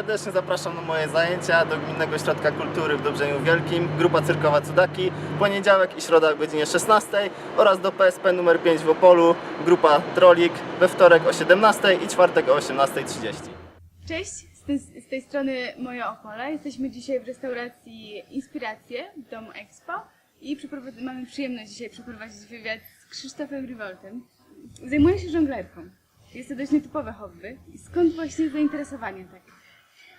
Serdecznie zapraszam na moje zajęcia do Gminnego Ośrodka Kultury w Dobrzeniu Wielkim, grupa cyrkowa Cudaki, poniedziałek i środa o godzinie 16 oraz do PSP numer 5 w Opolu, grupa Trolik we wtorek o 17 i czwartek o 18.30. Cześć, z tej, z tej strony Moje Opole. Jesteśmy dzisiaj w restauracji Inspiracje w Domu Expo i mamy przyjemność dzisiaj przeprowadzić wywiad z Krzysztofem Rivoltem. Zajmuje się żonglerką. Jest to dość nietypowe hobby. Skąd właśnie zainteresowanie tak?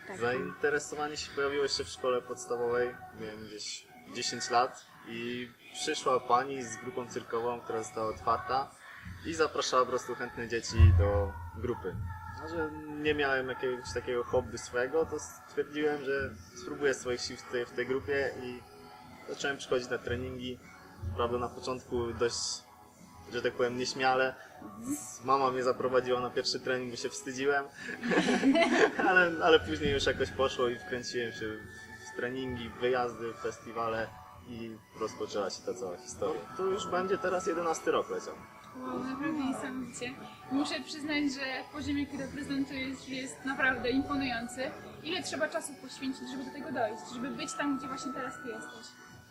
Tak. Zainteresowanie się pojawiło się w szkole podstawowej, miałem gdzieś 10 lat i przyszła pani z grupą cyrkową, która została otwarta i zapraszała po prostu chętne dzieci do grupy. No, że nie miałem jakiegoś takiego hobby swojego, to stwierdziłem, że spróbuję swoich sił w tej, w tej grupie i zacząłem przychodzić na treningi. Prawda, na początku dość, że tak powiem, nieśmiale. Mama mnie zaprowadziła na pierwszy trening, bo się wstydziłem, ale, ale później już jakoś poszło i wkręciłem się w treningi, w wyjazdy, w festiwale i rozpoczęła się ta cała historia. To już będzie teraz 11 rok leciał. Wow, naprawdę niesamowicie. Muszę przyznać, że poziom, jaki reprezentujesz, jest naprawdę imponujący. Ile trzeba czasu poświęcić, żeby do tego dojść, żeby być tam, gdzie właśnie teraz ty jesteś?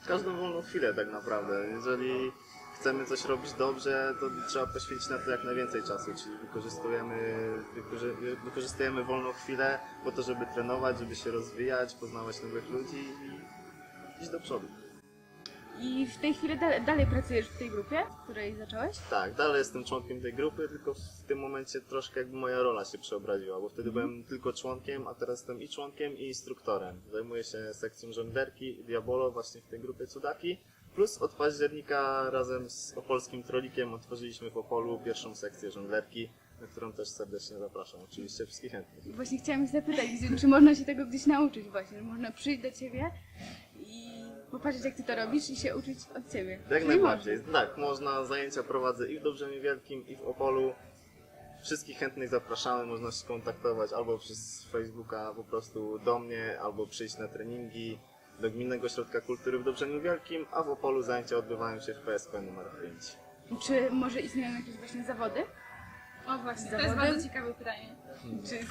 Każdą wolną chwilę tak naprawdę. Jeżeli chcemy coś robić dobrze, to trzeba poświęcić na to jak najwięcej czasu, czyli wykorzystujemy, wykorzy- wykorzystujemy wolną chwilę po to, żeby trenować, żeby się rozwijać, poznawać nowych ludzi i iść do przodu. I w tej chwili da- dalej pracujesz w tej grupie, w której zacząłeś? Tak, dalej jestem członkiem tej grupy, tylko w tym momencie troszkę jakby moja rola się przeobraziła, bo wtedy byłem tylko członkiem, a teraz jestem i członkiem, i instruktorem. Zajmuję się sekcją żonglerki i diabolo właśnie w tej grupie Cudaki. Plus od października razem z opolskim trolikiem otworzyliśmy w Opolu pierwszą sekcję żonglerki, na którą też serdecznie zapraszam. Oczywiście wszystkich chętnych. Właśnie chciałam się zapytać, czy można się tego gdzieś nauczyć właśnie, że można przyjść do ciebie i popatrzeć jak ty to robisz i się uczyć od ciebie. Jak Czyli najbardziej. Tak, można. Zajęcia prowadzę i w Dobrzeniu Wielkim, i w Opolu. Wszystkich chętnych zapraszamy, można się kontaktować albo przez Facebooka po prostu do mnie, albo przyjść na treningi do Gminnego Ośrodka Kultury w Dobrzeniu Wielkim, a w Opolu zajęcia odbywają się w PSP numer 5. można. Czy może istnieją jakieś właśnie zawody? O właśnie, to jest bardzo ciekawe pytanie.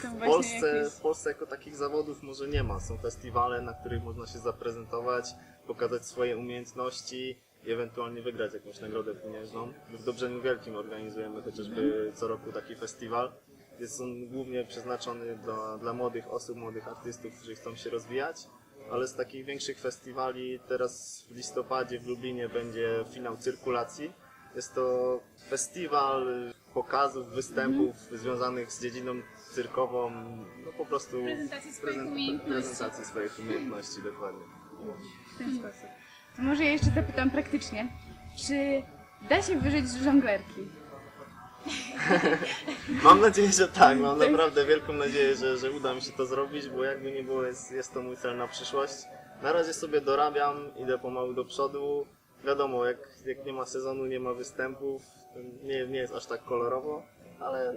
Są W Polsce, jakieś... w Polsce jako takich zawodów może nie ma. Są festiwale, na których można się zaprezentować, pokazać swoje umiejętności i ewentualnie wygrać jakąś nagrodę pieniężną. My w Dobrzeniu Wielkim organizujemy chociażby co roku taki festiwal. Jest on głównie przeznaczony dla, dla młodych osób, młodych artystów, którzy chcą się rozwijać. Ale z takich większych festiwali teraz w listopadzie w Lublinie będzie finał cyrkulacji. Jest to festiwal pokazów, występów związanych z dziedziną cyrkową, no po prostu Prezentacji swoich prezent- umiejętności. prezentacji swoich umiejętności, dokładnie. w ten sposób? To może ja jeszcze zapytam praktycznie, czy da się wyżyć z żonglerki? Mam nadzieję, że tak, mam naprawdę wielką nadzieję, że, że uda mi się to zrobić, bo jakby nie było, jest, jest to mój cel na przyszłość. Na razie sobie dorabiam, idę pomału do przodu. Wiadomo, jak, jak nie ma sezonu, nie ma występów, nie, nie jest aż tak kolorowo, ale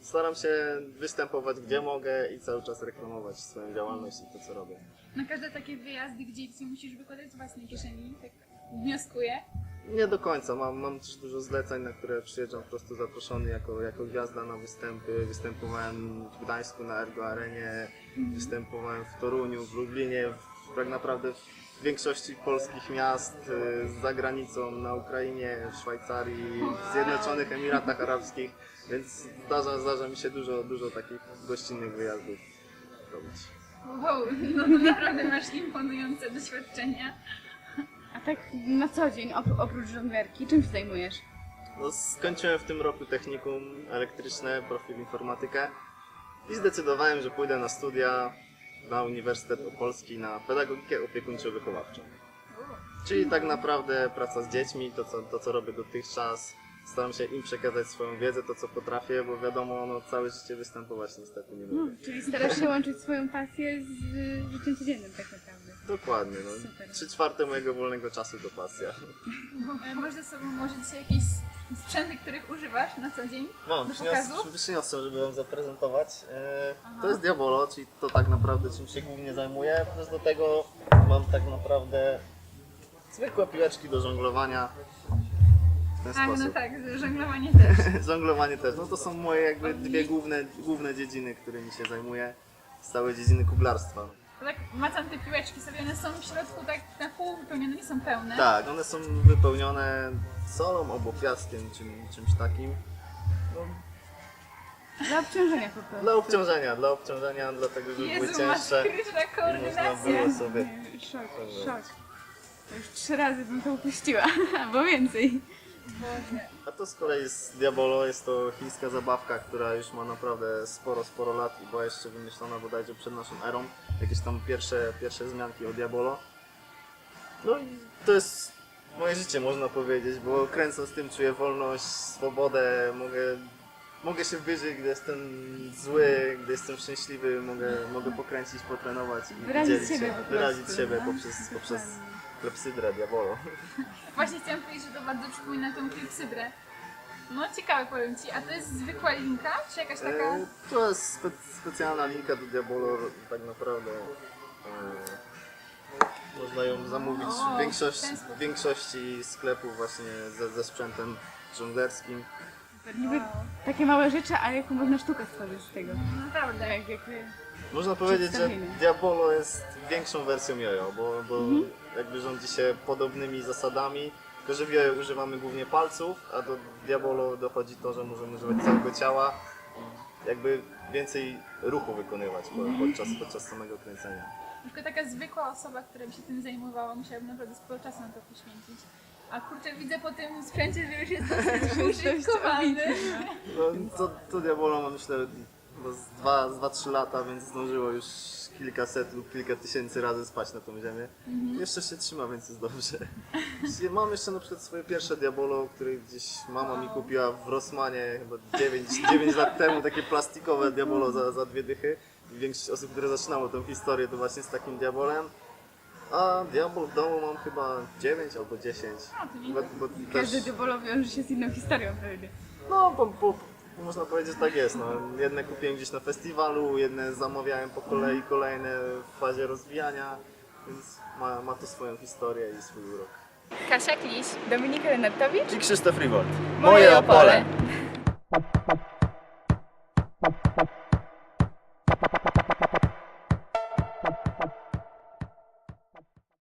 staram się występować gdzie mogę i cały czas reklamować swoją działalność i to, co robię. Na każde takie wyjazdy, gdzie musisz wykładać własnej kieszeni, tak wnioskuję. Nie do końca. Mam, mam też dużo zleceń, na które przyjeżdżam po prostu zaproszony jako, jako gwiazda na występy. Występowałem w Gdańsku na Ergo Arenie, występowałem w Toruniu, w Lublinie, w, tak naprawdę w większości polskich miast, y, za granicą, na Ukrainie, w Szwajcarii, w Zjednoczonych Emiratach Arabskich, więc zdarza, zdarza mi się dużo, dużo takich gościnnych wyjazdów robić. Wow, no to naprawdę masz imponujące doświadczenia. A tak na co dzień, op- oprócz żonglerki, czym się zajmujesz? No, skończyłem w tym roku technikum elektryczne, profil informatykę i zdecydowałem, że pójdę na studia na Uniwersytet Opolski na pedagogikę opiekuńczo-wychowawczą. Czyli tak naprawdę praca z dziećmi, to co, to co robię dotychczas. Staram się im przekazać swoją wiedzę, to co potrafię, bo wiadomo, no, całe życie występować niestety nie No, mogę. czyli starasz się łączyć swoją pasję z y, życiem codziennym tak naprawdę. Dokładnie, no. Super. Trzy czwarte mojego wolnego czasu to pasja. E, Masz ze sobą może dzisiaj jakieś sprzęty, których używasz na co dzień? Mam, Do pokazu? przyniosłem, żeby wam zaprezentować. E, to jest Diabolo, czyli to tak naprawdę czym się głównie zajmuję. Plus do tego mam tak naprawdę zwykłe piłeczki do żonglowania. W ten Tak, no sposób. tak, żonglowanie też. Żonglowanie też. No to są moje jakby dwie główne, główne dziedziny, którymi się zajmuję. z całej dziedziny kuglarstwa. Tak macam te piłeczki sobie, one są w środku tak na pół wypełnione, nie są pełne. Tak, one są wypełnione solą albo piaskiem, czym, czymś takim. No, Dla obciążenia po prostu. dla obciążenia, dla obciążenia, dlatego żeby były Jezu, masz cięższe. kryżna I można koordynacja. było sobie Nie, Szok, szok. To już trzy razy bym to upuściła, albo więcej. A to z kolei jest Diabolo, jest to chińska zabawka, która już ma naprawdę sporo, sporo lat i była jeszcze wymyślona bodajże przed naszą erą. Jakieś tam pierwsze, pierwsze wzmianki o Diabolo. No i to jest moje życie, można powiedzieć, bo kręcąc tym czuję wolność, swobodę, mogę, mogę się wyżyć, gdy jestem zły, gdy jestem szczęśliwy, mogę, mogę pokręcić, potrenować i Wyrazić dzielić siebie się, po wyrazić prostu, siebie no. poprzez, poprzez Klepsydrę Diabolo. Właśnie chciałam powiedzieć, że to bardzo przypomina tą klipsydrę. No ciekawe powiem Ci, a to jest zwykła linka, czy jakaś taka... E, To jest spe specjalna linka do Diabolo, tak naprawdę. E, można ją zamówić O, w, większość, w ten sposób. w większości sklepów właśnie ze, ze sprzętem żonglerskim. Niby takie małe rzeczy, a jaką można sztukę stworzyć z tego. No naprawdę. Tak, jak Można powiedzieć, że Przedstawienie. Diabolo jest większą wersją jojo, bo, bo Mhm. jakby rządzi się podobnymi zasadami, tylko że w jojo używamy głównie palców, a do Diabolo dochodzi to, że możemy używać całego ciała i jakby więcej ruchu wykonywać po- podczas, podczas samego kręcenia. Na przykład taka zwykła osoba, która by się tym zajmowała, musiałaby naprawdę sporo czasu na to poświęcić. A kurczę, widzę po tym sprzęcie, że już jest dosyć użytkowany. No, to, to Diabolo ma myślę chyba z 2 z dwa, trzy lata, więc zdążyło już kilkaset lub kilka tysięcy razy spać na tą ziemię. Jeszcze się trzyma, więc jest dobrze. Mam jeszcze na przykład swoje pierwsze Diabolo, które gdzieś mama mi kupiła w Rossmanie chyba 9, 9 lat temu, takie plastikowe Diabolo za, za dwie dychy. I większość osób, które zaczynało tę historię, to właśnie z takim Diabolem. A Diabol w domu mam chyba 9 albo 10. A, to Bo, bo każdy też- diabolo wiąże się z inną historią pewnie. no, po, po, można powiedzieć, że tak jest. No. Jedne kupiłem gdzieś na festiwalu, jedne zamawiałem po kolei, kolejne w fazie rozwijania, więc ma, ma to swoją historię i swój urok. Kasia Kliś. Dominika Renatowicz. I Krzysztof Riwold. Moje Opole.